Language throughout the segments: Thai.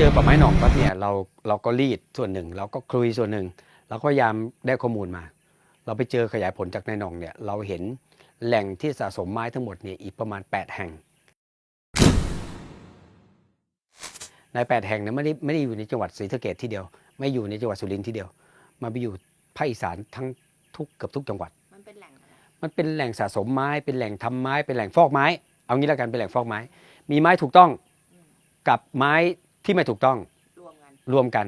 เจอป่าไม้หนองปั๊บเนี่ยเราเราก็รีดส่วนหนึ่ง เราก็คลุยส่วนหนึ่งเราก็พยายามได้ข้อมูลมา เราไปเจอขยายผลจากนายหนองเนี่ยเราเห็นแหล่งที่สะสมไม้ทั้งหมดเนี่ยอีกประมาณ 8 แห่ง ใน 8 แห่งเนี่ยไม่ได้ไม่ได้อยู่ในจังหวัดศรีสะเกดที่เดียว ไม่อยู่ในจังหวัดสุรินทร์ที่เดียว มันไปอยู่ภาคอีสานทั้งทุกเกือบทุกจังหวัด มันเป็นแหล่งอะไรมันเป็นแหล่งสะสมไม้ เป็นแหล่งทำไม้ เป็นแหล่งฟอกไม้ เอางี้แล้วกันเป็นแหล่งฟอกไม้ มีไม้ถูกต้องกับไม้ ที่ไม่ถูกต้องรวมกันรวมกัน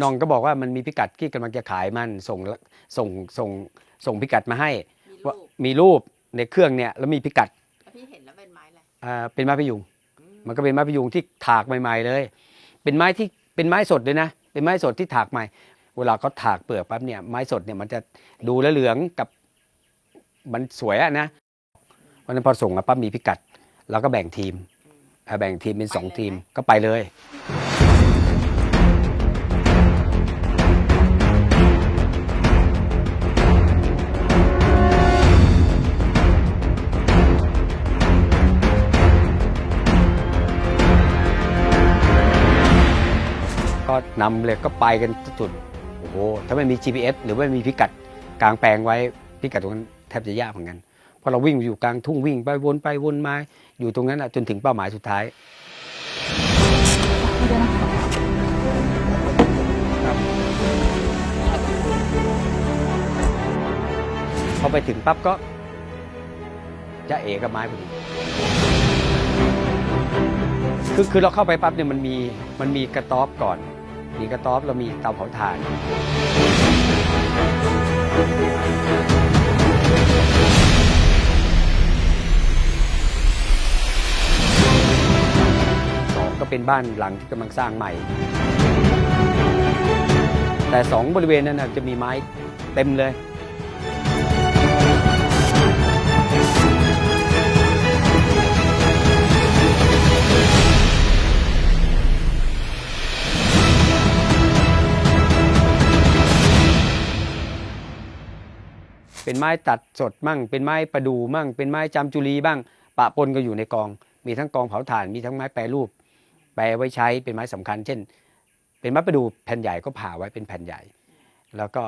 น้องก็บอกว่ามันมีพิกัดที่กำลังจะขายมันส่งส่งส่งส่งพิกัดมาให้มีว่ารูปมีรูปในเครื่องเนี่ยแล้วมีพิกัดแล้วพี่เห็นแล้วเป็นไม้อะไรอ่าเป็นไม้พยุงอืมมันก็เป็นไม้พยุงที่ถากใหม่ๆเลย เป็นไม้ที่เป็นไม้สดเลยนะ เป็นไม้สดที่ถากใหม่ เวลาเขาถากเปลือกปั๊บเนี่ยไม้สดเนี่ยมันจะดูแลวเหลืองกับมันสวยอะนะวันนั้นพอส่งมาปั๊บมีพิกัดเราก็แบ่งทีมอืมอ่า แบ่งทีมเป็นสองไปเลยทีมไหมก็ไปเลย ก็นำเลยก็ไปกันสุดโอ้โหถ้าไม่มี GPS หรือว่าไม่มีพิกัดกลางแปลงไว้พิกัดตรงนั้นแทบจะยากเหมือนกันเพราะเราวิ่งอยู่กลางทุ่งวิ่งไปวนไปวนมาอยู่ตรงนั้นอะจนถึงเป้าหมายสุดท้ายพอไปถึงปั๊บก็จะเอกับไม้พอดีคือคือเราเข้าไปปั๊บเนี่ยมันมีมันมีกระต๊อบก่อน มีกระต๊อบเรามีเตาเผาถ่าน เป็นบ้านหลังที่กำลังสร้างใหม่ แต่สองบริเวณนั้นนะจะมีไม้เต็มเลย เป็นไม้ตัดสดมั่ง เป็นไม้ประดูมั่ง เป็นไม้จำจุลีบ้าง ปะปนก็อยู่ในกอง มีทั้งกองเผาถ่าน มีทั้งไม้แปรรูป แปไว้ใช้เป็นไม้สำคัญ เช่น เป็นไม้ประดู่แผ่นใหญ่ก็ผ่าไว้เป็นแผ่นใหญ่ แล้วก็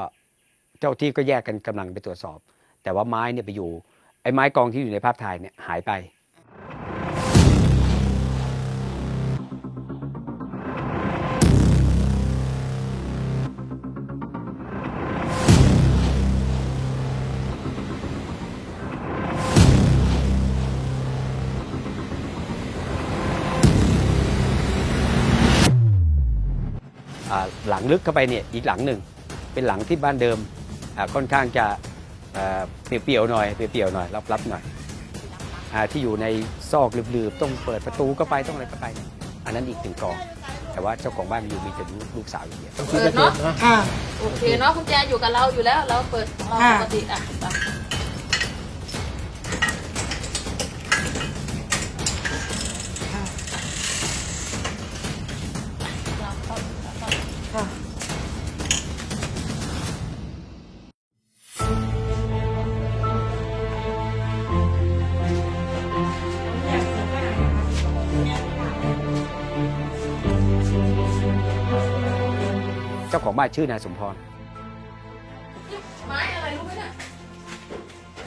เจ้าที่ก็แยกกันกำลังไปตรวจสอบ แต่ว่าไม้เนี่ยไปอยู่ไอ้ไม้กองที่อยู่ในภาพถ่ายเนี่ยหายไป หลังลึกเข้าไปเนี่ยอีกหลังหนึ่ง เป็นหลังที่บ้านเดิมอ่าค่อนข้างจะเอ่อเปรี่ยวๆหน่อยเปรี่ยวๆหน่อยรับๆหน่อยอ่าที่อยู่ในซอกลืบๆ ต้องเปิดประตูก็ไปต้องอะไรก็ไป อันนั้นอีกหนึ่งกอง แต่ว่าเจ้าของบ้านอยู่มีแต่ลูกสาวอย่างเดียวเปิดเนาะค่ะโอเคเนาะคุณแจอยู่กับเราอยู่แล้ว เราเปิดของเราค่ะปกติอะไปค่ะ เจ้าของบ้านชื่อนายสมพร ไม้อะไรรู้ไหมเนี่ย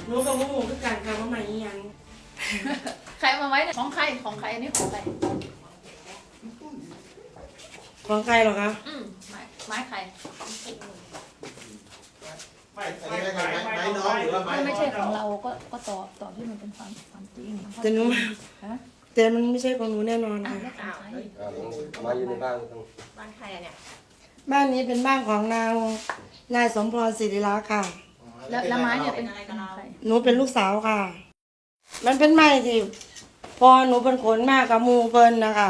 รู้กับว่าหมูคือการค่ะว่ามาอีหยังใครมาไว้เนี่ยของใครของใครอันนี้ของใครของใครเหรอคะอืมไม้ไม้ใครไม่อันนี้ไม่ใช่ไม้ไม้น้องหรือว่าไม้ถ้าไม่ใช่ของเราก็ก็ตอบตอบที่มันเป็นความความจริงแต่หนูฮะแต่มันไม่ใช่ของหนูแน่นอนอะค่ะแล้วของใครมาอยู่ในบ้านต้อง บ้านใครอะเนี่ย บ้านนี้เป็นบ้านของนางนายสมพรศิริรักษ์ค่ะ แล้วแล้วไม้เนี่ยเป็นเป็นใครหนูเป็นลูกสาวค่ะ มันเป็นไม้ที่พอหนูเป็นขนมากกับหมูเพิ่นนะคะ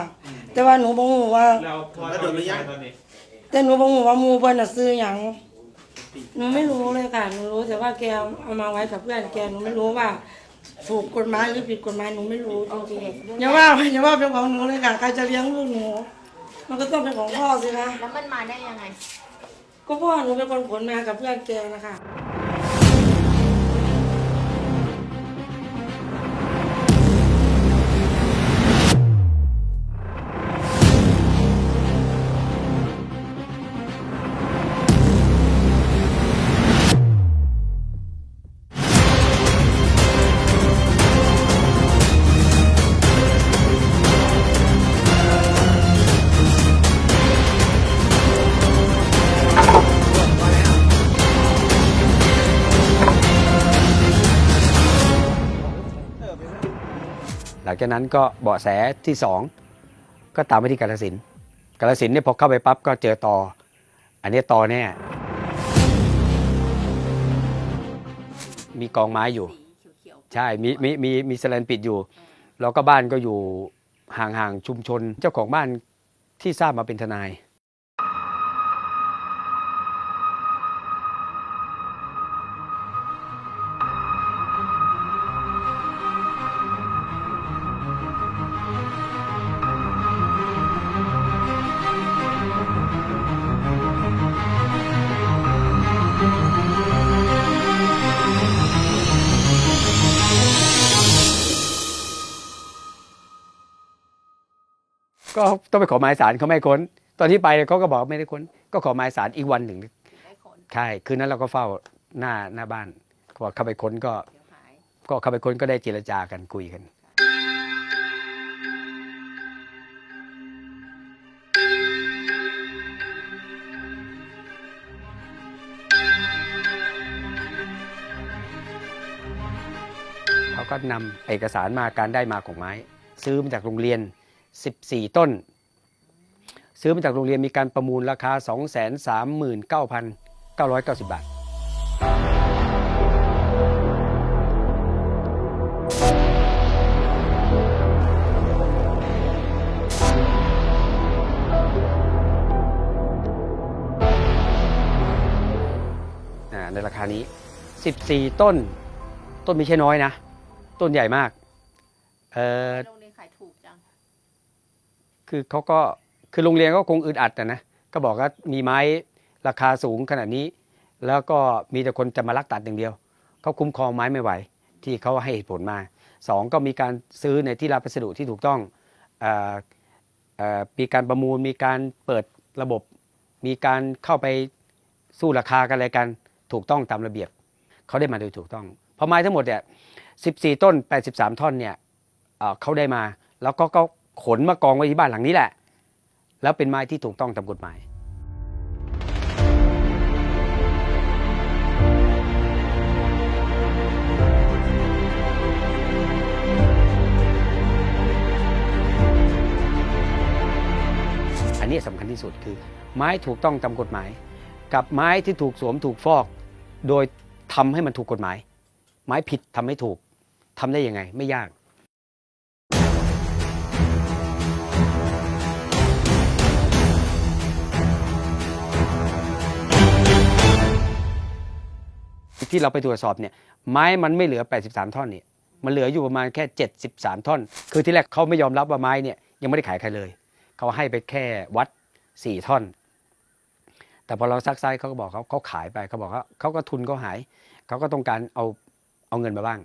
แต่ว่าหนูบ่ฮู้ว่า เราพอเราดูยังตอนนี้แต่หนูบ่ฮู้ว่าหมูเพิ่นน่ะซื้อหยังหนูไม่รู้เลยค่ะ หนูรู้แต่ว่าแกเอามาไว้กับเพื่อนแกหนูไม่รู้ว่า ถูกกฎหมายหรือผิดกฎหมายหนูไม่รู้จริงๆอย่าว่าอย่าว่าเป็นของหนูเลยค่ะใครจะเลี้ยงลูกหนู มันก็ต้องเป็นของพ่อสิคะ แล้วมันมาได้ยังไง ก็พ่อหนูเป็นคนขนมากับเพื่อนแกนะคะ จากนั้นก็เบาะแสที่สองก็ตามไปที่กาลสินกาลสินเนี่ยพอเข้าไปปั๊บก็เจอต่อ อันนี้ต่อแน่มีกองไม้อยู่ ใช่มีมีมีมีแสแลนปิดอยู่ แล้วก็บ้านก็อยู่ห่างๆชุมชน เจ้าของบ้านที่ทราบมาเป็นทนาย ก็ต้องไปขอหมายสารเขาไม่ให้ค้น ตอนที่ไปเขาก็บอกไม่ได้ค้น ก็ขอหมายสารอีกวันหนึ่งได้คนใช่คืนนั้นเราก็เฝ้าหน้าหน้าบ้านก็เข้าไปค้นก็เดี๋ยวหายก็เข้าไปค้นก็ได้เจรจากันคุยกันเขาก็นำเอกสารมาการได้มาของไม้ ซื้อมาจากโรงเรียน 14 ต้น ซื้อมาจากโรงเรียนมีการประมูลราคา 239,990 บาทอ่าในราคานี้ 14 ต้น ต้นไม่ใช่น้อยนะ ต้นใหญ่มาก เอ่อ โรงเรียนขายถูกจัง คือเขาก็คือโรงเรียนก็คงอึดอัดนะก็บอกว่ามีไม้ราคาสูงขนาดนี้ แล้วก็มีแต่คนจะมาลักตัดอย่างเดียวเขาคุ้มครองไม้ไม่ไหว ที่เขาให้เหตุผลมาสองก็มีการซื้อในที่รับพัสดุที่ถูกต้องออมีการประมูลมีการเปิดระบบ มีการเข้าไปสู้ราคากันอะไรกันถูกต้องตามระเบียบเขาได้มาโดยถูกต้องเพราะไม้ทั้งหมดเนี่ย14 ต้น 83 ท่อนเนี่ยเอ่อเขาได้มา แล้วก็ก็ ขนมากองไว้ที่บ้านหลังนี้แหละ แล้วเป็นไม้ที่ถูกต้องตามกฎหมายอันนี้สำคัญที่สุดคือไม้ถูกต้องตามกฎหมาย กับไม้ที่ถูกสวมถูกฟอก โดยทำให้มันถูกกฎหมาย ไม้ผิดทำให้ถูกทำได้ยังไง ไม่ยาก ที่เราไปตรวจสอบเนี่ยไม้มันไม่เหลือ 83 ท่อนเนี่ยมันเหลืออยู่ประมาณแค่ 73 ท่อน คือที่แรกเขาไม่ยอมรับว่าไม้เนี่ยยังไม่ได้ขายใครเลย เขาให้ไปแค่วัด 4 ท่อน แต่พอเราซักไซเขาก็บอกเขาเขาขายไปเขาบอกเขาเขาก็ทุนเขาหาย เขาก็ต้องการเอาเอาเงินมาบ้าง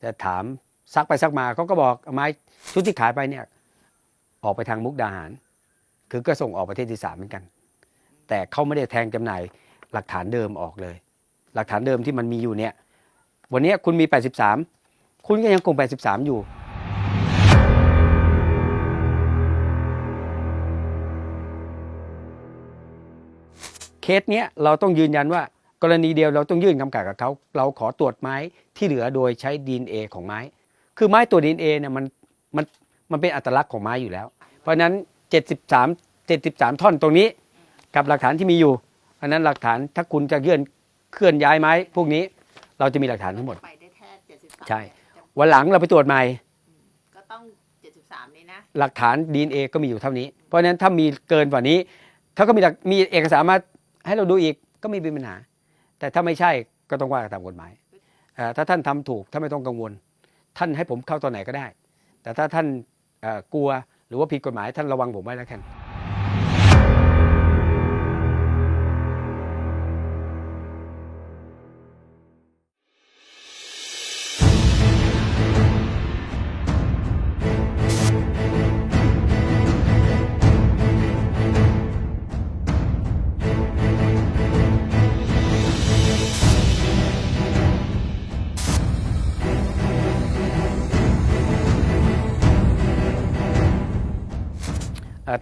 แต่ถามซักไปซักมาเขาก็บอกไม้ชุดที่ขายไปเนี่ยออกไปทางมุกดาหาร คือก็ส่งออกประเทศที่สามเหมือนกัน แต่เขาไม่ได้แทงจำหน่ายหลักฐานเดิมออกเลย หลักฐานเดิมที่มันมีอยู่เนี่ย วันนี้คุณมี 83 คุณก็ยังคง 83 อยู่เคสเนี้ยเราต้องยืนยันว่ากรณีเดียวเราต้องยื่นคำกล่าวกับเขาเราขอตรวจไม้ที่เหลือโดยใช้ดีเอของไม้ คือไม้ตัวดีเอเนี่ยมันมันมันเป็นอัตลักษณ์ของไม้อยู่แล้ว เพราะนั้น 73 73 ท่อนตรงนี้ กับหลักฐานที่มีอยู่อันนั้นหลักฐานถ้าคุณจะเลื่น เคลื่อนย้ายไม้พวกนี้เราจะมีหลักฐานทั้งหมด ไปได้แค่เจ็ดสิบสามใช่ วันหลังเราไปตรวจใหม่ ก็ต้องเจ็ดสิบสามนี่นะ หลักฐานดีเอก็มีอยู่เท่านี้ เพราะฉะนั้นถ้ามีเกินกว่านี้เขาก็มีหลักมีเอกสารมาให้เราดูอีกก็ไม่เป็นปัญหา แต่ถ้าไม่ใช่ก็ต้องว่ากันตามกฎหมายเอ่อถ้าท่านทำถูกถ้าไม่ต้องกังวล ท่านให้ผมเข้าตอนไหนก็ได้ แต่ถ้าท่านเอ่อกลัวหรือว่าผิดกฎหมายท่านระวังผมไว้แล้วกัน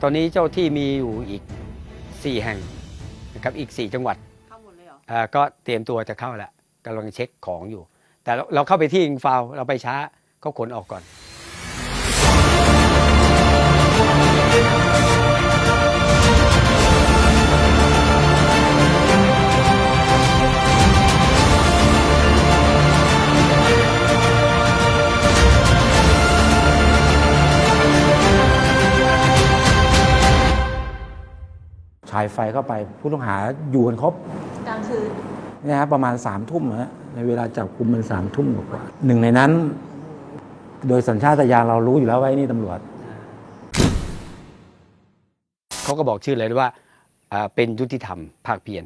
ตอนนี้เจ้าที่มีอยู่อีก 4 แห่งนะครับอีก 4 จังหวัดเข้าหมดเลยเหรอเอ่อก็เตรียมตัวจะเข้าแล้วกำลังเช็คของอยู่ แต่เราเราเข้าไปที่อิงฟาวเราไปช้าเขาขนออกก่อน ไฟเข้าไป ผู้ต้องหาอยู่กันครบกลางคืนนะฮะประมาณสามทุ่มฮะในเวลาจับกลุ่มมันสามทุ่มกว่าหนึ่งในนั้น โดยสัญชาตญาณเรารู้อยู่แล้วว่าไอ้นี่ตำรวจ เขาก็บอกชื่อเลยว่าอ่าเป็นยุติธรรมภาคเพียร